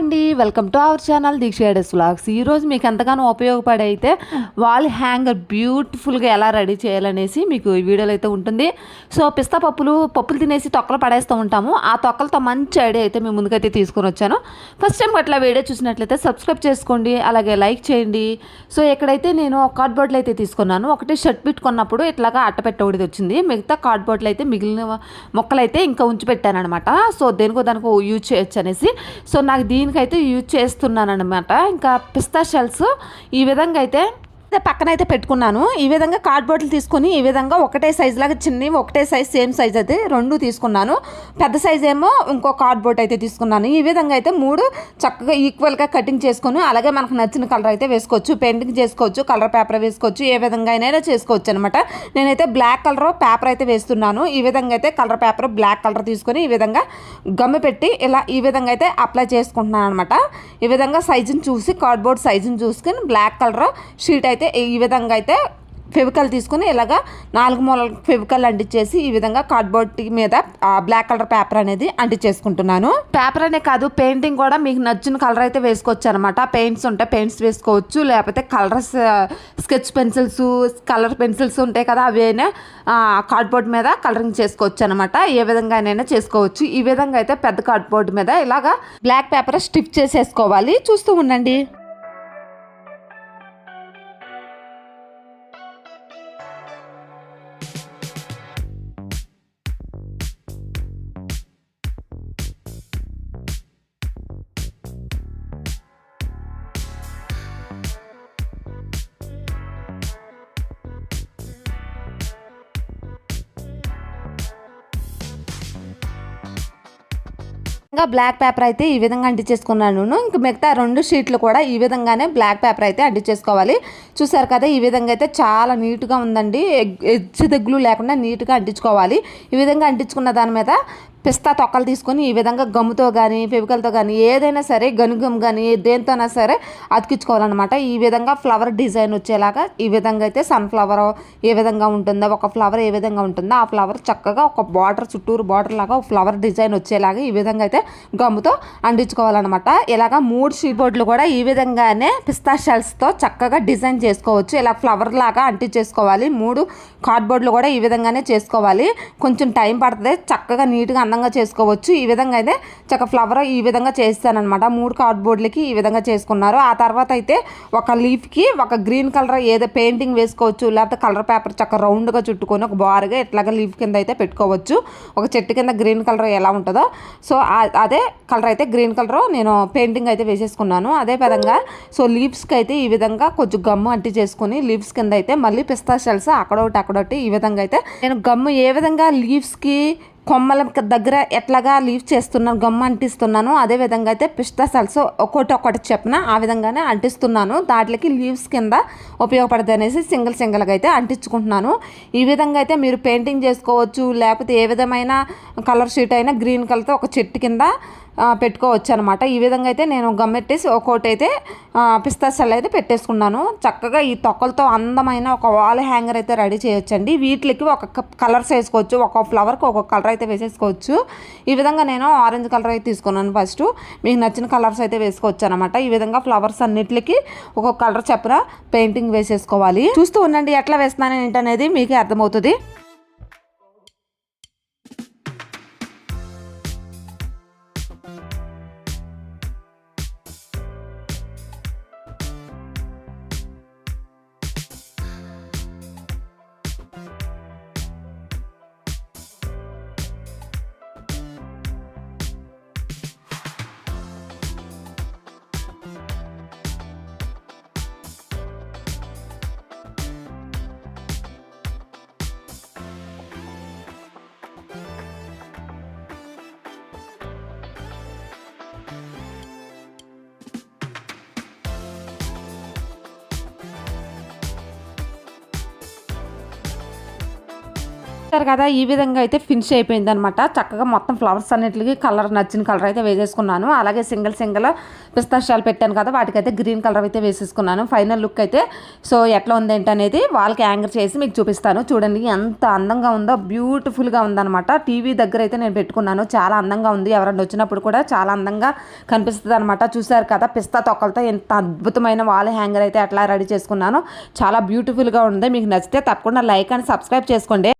అండి welcome to our channel Deeksha vlogs. ఈరోజు మీకు ఎంతగానో ఉపయోగపడే అయితే వాల్ హ్యాంగర్ బ్యూటిఫుల్గా ఎలా రెడీ చేయాలనేసి మీకు ఈ వీడియోలో అయితే ఉంటుంది. సో పిస్తా పప్పులు పప్పులు తినేసి తొక్కలు పడేస్తూ ఉంటాము. ఆ తొక్కలతో మంచి ఐడియా అయితే మేము ముందుకైతే తీసుకొని వచ్చాను. ఫస్ట్ టైం అట్లా వీడియో చూసినట్లయితే సబ్స్క్రైబ్ చేసుకోండి అలాగే లైక్ చేయండి. సో ఎక్కడైతే నేను కార్డ్బోర్డ్లు అయితే తీసుకున్నాను ఒకటి షర్ట్ పెట్టుకున్నప్పుడు కొన్నప్పుడు ఇట్లాగా అట్టపెట్ట ఒకటి వచ్చింది. మిగతా కార్డ్బోర్డ్లు అయితే మిగిలిన మొక్కలు అయితే ఇంకా ఉంచి పెట్టాను అనమాట సో దేనికో దానికో యూజ్ చేయొచ్చు అనేసి సో నాకు దీనికైతే యూజ్ చేస్తున్నాను అనమాట ఇంకా పిస్తా షెల్స్ ఈ విధంగా అయితే పక్కన అయితే పెట్టుకున్నాను. ఈ విధంగా కార్డ్బోర్డ్లు తీసుకొని ఈ విధంగా ఒకటే సైజ్ లాగా చిన్నవి ఒకటే సైజ్ సేమ్ సైజ్ అయితే రెండు తీసుకున్నాను. పెద్ద సైజ్ ఏమో ఇంకో కార్డ్బోర్డ్ అయితే తీసుకున్నాను. ఈ విధంగా అయితే మూడు చక్కగా ఈక్వల్గా కటింగ్ చేసుకొని అలాగే మనకు నచ్చిన కలర్ అయితే వేసుకోవచ్చు. పెయింటింగ్ చేసుకోవచ్చు కలర్ పేపర్ వేసుకోవచ్చు ఏ విధంగా అయినా చేసుకోవచ్చు అనమాట నేనైతే బ్లాక్ కలర్ పేపర్ అయితే వేస్తున్నాను. ఈ విధంగా అయితే కలర్ పేపర్ బ్లాక్ కలర్ తీసుకొని ఈ విధంగా గమ్ము పెట్టి ఇలా ఈ విధంగా అయితే అప్లై చేసుకుంటున్నాను అనమాట ఈ విధంగా సైజుని చూసి కార్డ్బోర్డ్ సైజుని చూసుకొని బ్లాక్ కలర్ షీట్ అయితే అయితే ఈ విధంగా అయితే ఫెవికల్ తీసుకుని ఇలాగా నాలుగు మూలల ఫెవికల్ అంటించేసి ఈ విధంగా కార్డ్బోర్డ్ మీద బ్లాక్ కలర్ పేపర్ అనేది అంటించేసుకుంటున్నాను. పేపర్ అనే కాదు పెయింటింగ్ కూడా మీకు నచ్చిన కలర్ అయితే వేసుకోవచ్చు అనమాట పెయింట్స్ ఉంటే పెయింట్స్ వేసుకోవచ్చు లేకపోతే colours sketch pencils colour pencils ఉంటాయి కదా అవైనా కార్డ్బోర్డ్ మీద కలరింగ్ చేసుకోవచ్చు అనమాట ఏ విధంగానైనా చేసుకోవచ్చు. ఈ విధంగా అయితే పెద్ద కార్డ్బోర్డ్ మీద ఇలాగా బ్లాక్ పేపర్ స్టిఫ్ చేసేసుకోవాలి. చూస్తూ ఉండండి. ఇంకా బ్లాక్ పేపర్ అయితే ఈ విధంగా అంటించేసుకున్నాను ఇంక మిగతా రెండు షీట్లు కూడా ఈ విధంగానే బ్లాక్ పేపర్ అయితే అంటించేసుకోవాలి చూసారు కదా ఈ విధంగా అయితే చాలా నీట్గా ఉందండి. ఎగ్జి దగ్గులు లేకుండా నీట్గా అంటించుకోవాలి. ఈ విధంగా అంటించుకున్న దాని మీద పిస్తా తొక్కలు తీసుకొని ఈ విధంగా గమ్ముతో కానీ ఫెవికల్తో కానీ ఏదైనా సరే గనుగమ్ కానీ దేంతోనా సరే అతికించుకోవాలన్నమాట. ఈ విధంగా ఫ్లవర్ డిజైన్ వచ్చేలాగా ఈ విధంగా అయితే సన్ఫ్లవర్ ఏ విధంగా ఉంటుందో ఒక ఫ్లవర్ ఏ విధంగా ఉంటుందో ఆ ఫ్లవర్ చక్కగా ఒక బార్డర్ చుట్టూరు బార్డర్ లాగా ఒక ఫ్లవర్ డిజైన్ వచ్చేలాగా ఈ విధంగా అయితే గమ్ముతో అంటించుకోవాలన్నమాట. ఇలాగ మూడు షీ బోర్డులు కూడా ఈ విధంగానే పిస్తా షెల్స్తో చక్కగా డిజైన్ చేసుకోవచ్చు. ఇలా ఫ్లవర్ లాగా అంటించేసుకోవాలి. మూడు కార్డ్బోర్డులు కూడా ఈ విధంగానే చేసుకోవాలి. కొంచెం టైం పడుతుంది. చక్కగా నీట్గా అందంగా చేసుకోవచ్చు. ఈ విధంగా అయితే చక్క ఫ్లవర్ ఈ విధంగా చేస్తానమాట మూడు కార్డ్బోర్డ్లకి ఈ విధంగా చేసుకున్నారు. ఆ తర్వాత అయితే ఒక లీఫ్కి ఒక గ్రీన్ కలర్ ఏదో పెయింటింగ్ వేసుకోవచ్చు. లేకపోతే కలర్ పేపర్ చక్క రౌండ్గా చుట్టుకొని ఒక బారుగా ఇట్లాగా లీఫ్ కింద అయితే పెట్టుకోవచ్చు. ఒక చెట్టు కింద గ్రీన్ కలర్ ఎలా ఉంటుందో. సో అదే కలర్ అయితే గ్రీన్ కలర్ నేను పెయింటింగ్ అయితే వేసేసుకున్నాను. అదే విధంగా సో లీవ్స్కి అయితే ఈ విధంగా కొంచెం గమ్ము అంటి చేసుకుని లీవ్స్ కింద అయితే మళ్ళీ పిస్తా షెల్స్ అక్కడొకటి అక్కడొకటి ఈ విధంగా అయితే. నేను గమ్ము ఏ విధంగా లీవ్స్కి కొమ్మల దగ్గర ఎట్లాగా లీవ్ చేస్తున్నాను గమ్మ అంటిస్తున్నాను అదే విధంగా అయితే పిస్తా సల్స్ ఒకటి ఒక్కటి చెప్పిన ఆ విధంగానే అంటిస్తున్నాను. దాంట్లోకి లీవ్స్ కింద ఉపయోగపడదు అనేసి సింగిల్ సింగిల్గా అయితే అంటించుకుంటున్నాను. ఈ విధంగా అయితే మీరు పెయింటింగ్ చేసుకోవచ్చు లేకపోతే ఏ విధమైన కలర్ షీట్ అయినా గ్రీన్ కలర్తో ఒక చెట్టు కింద పెట్టుకోవచ్చు అనమాట ఈ విధంగా అయితే నేను గమ్మెట్టేసి ఒక్కోటి అయితే పిస్తా సెల్ అయితే పెట్టేసుకున్నాను. చక్కగా ఈ తొక్కలతో అందమైన ఒక వాల్ హ్యాంగర్ అయితే రెడీ చేయొచ్చండి. వీటికి ఒక కలర్స్ వేసుకోవచ్చు ఒక ఫ్లవర్కి ఒక కలర్ అయితే వేసేసుకోవచ్చు. ఈ విధంగా నేను ఆరెంజ్ కలర్ అయితే తీసుకున్నాను ఫస్ట్. మీకు నచ్చిన కలర్స్ అయితే వేసుకోవచ్చు అనమాట ఈ విధంగా ఫ్లవర్స్ అన్నిటికి ఒక కలర్ చెప్పిన పెయింటింగ్ వేసేసుకోవాలి. చూస్తూ ఉండండి ఎట్లా వేస్తున్నాను ఏంటనేది మీకే అర్థమవుతుంది. చూస్తారు కదా ఈ విధంగా అయితే ఫినిష్ అయిపోయింది అనమాట చక్కగా మొత్తం ఫ్లవర్స్ అన్నిటికి కలర్ నచ్చిన కలర్ అయితే వేసేసుకున్నాను. అలాగే సింగిల్ సింగిల్ పిస్తాషాలు పెట్టాను కదా వాటికైతే గ్రీన్ కలర్ అయితే వేసేసుకున్నాను. ఫైనల్ లుక్ అయితే సో ఎట్లా ఉందేంటి అనేది వాళ్ళకి యాంగర్ చేసి మీకు చూపిస్తాను. చూడండి ఎంత అందంగా ఉందో బ్యూటిఫుల్గా ఉందన్నమాట. టీవీ దగ్గర అయితే నేను పెట్టుకున్నాను. చాలా అందంగా ఉంది. ఎవరైనా వచ్చినప్పుడు కూడా చాలా అందంగా కనిపిస్తుంది అనమాట చూసారు కదా పిస్తా తొక్కలతో ఎంత అద్భుతమైన వాల్ హ్యాంగర్ అయితే అట్లా రెడీ చేసుకున్నాను. చాలా బ్యూటిఫుల్గా ఉంది. మీకు నచ్చితే తప్పకుండా లైక్ అండ్ సబ్స్క్రైబ్ చేసుకోండి.